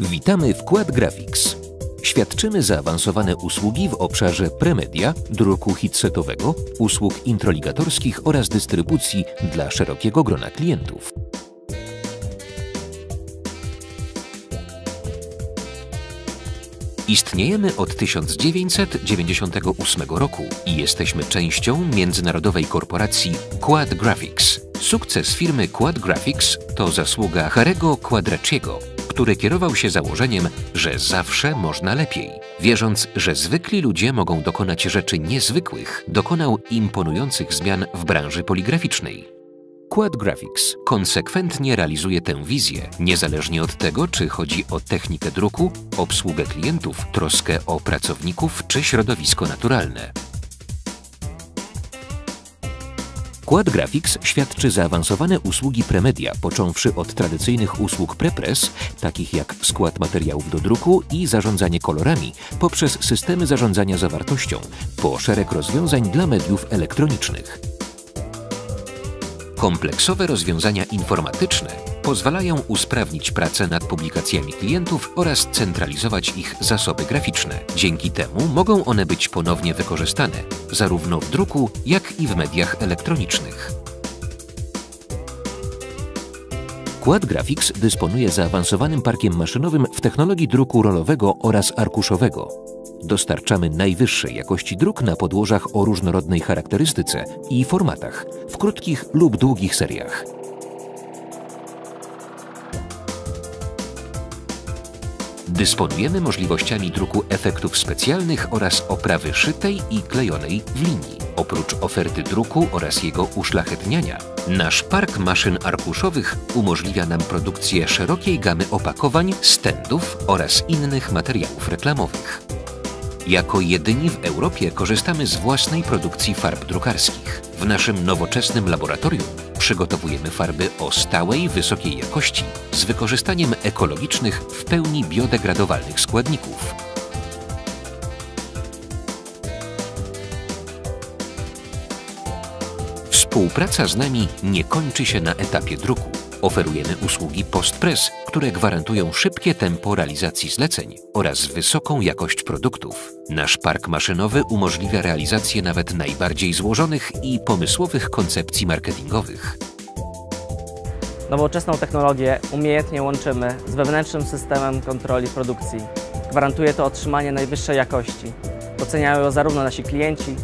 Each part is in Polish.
Witamy w Quad Graphics. Świadczymy zaawansowane usługi w obszarze premedia, druku hitsetowego, usług introligatorskich oraz dystrybucji dla szerokiego grona klientów. Istniejemy od 1998 roku i jesteśmy częścią międzynarodowej korporacji Quad Graphics. Sukces firmy Quad Graphics to zasługa Harego Quadraciego, który kierował się założeniem, że zawsze można lepiej. Wierząc, że zwykli ludzie mogą dokonać rzeczy niezwykłych, dokonał imponujących zmian w branży poligraficznej. Quad Graphics konsekwentnie realizuje tę wizję, niezależnie od tego, czy chodzi o technikę druku, obsługę klientów, troskę o pracowników czy środowisko naturalne. Quad Graphics świadczy zaawansowane usługi premedia, począwszy od tradycyjnych usług prepress, takich jak skład materiałów do druku i zarządzanie kolorami, poprzez systemy zarządzania zawartością, po szereg rozwiązań dla mediów elektronicznych. Kompleksowe rozwiązania informatyczne pozwalają usprawnić pracę nad publikacjami klientów oraz centralizować ich zasoby graficzne. Dzięki temu mogą one być ponownie wykorzystane, zarówno w druku, jak i w mediach elektronicznych. Quad Graphics dysponuje zaawansowanym parkiem maszynowym w technologii druku rolowego oraz arkuszowego. Dostarczamy najwyższej jakości druk na podłożach o różnorodnej charakterystyce i formatach, w krótkich lub długich seriach. Dysponujemy możliwościami druku efektów specjalnych oraz oprawy szytej i klejonej w linii. Oprócz oferty druku oraz jego uszlachetniania, nasz park maszyn arkuszowych umożliwia nam produkcję szerokiej gamy opakowań, stendów oraz innych materiałów reklamowych. Jako jedyni w Europie korzystamy z własnej produkcji farb drukarskich. W naszym nowoczesnym laboratorium przygotowujemy farby o stałej, wysokiej jakości z wykorzystaniem ekologicznych, w pełni biodegradowalnych składników. Współpraca z nami nie kończy się na etapie druku. Oferujemy usługi postpress, które gwarantują szybkie tempo realizacji zleceń oraz wysoką jakość produktów. Nasz park maszynowy umożliwia realizację nawet najbardziej złożonych i pomysłowych koncepcji marketingowych. Nowoczesną technologię umiejętnie łączymy z wewnętrznym systemem kontroli produkcji. Gwarantuje to otrzymanie najwyższej jakości. Doceniają ją zarówno nasi klienci,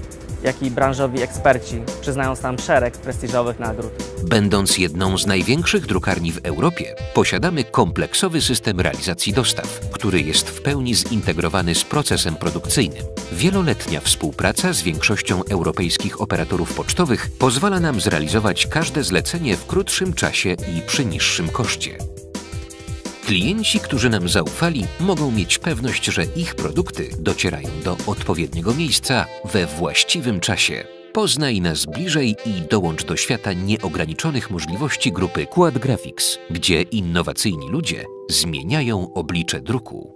jak i branżowi eksperci, przyznając nam szereg prestiżowych nagród. Będąc jedną z największych drukarni w Europie, posiadamy kompleksowy system realizacji dostaw, który jest w pełni zintegrowany z procesem produkcyjnym. Wieloletnia współpraca z większością europejskich operatorów pocztowych pozwala nam zrealizować każde zlecenie w krótszym czasie i przy niższym koszcie. Klienci, którzy nam zaufali, mogą mieć pewność, że ich produkty docierają do odpowiedniego miejsca we właściwym czasie. Poznaj nas bliżej i dołącz do świata nieograniczonych możliwości grupy Quad Graphics, gdzie innowacyjni ludzie zmieniają oblicze druku.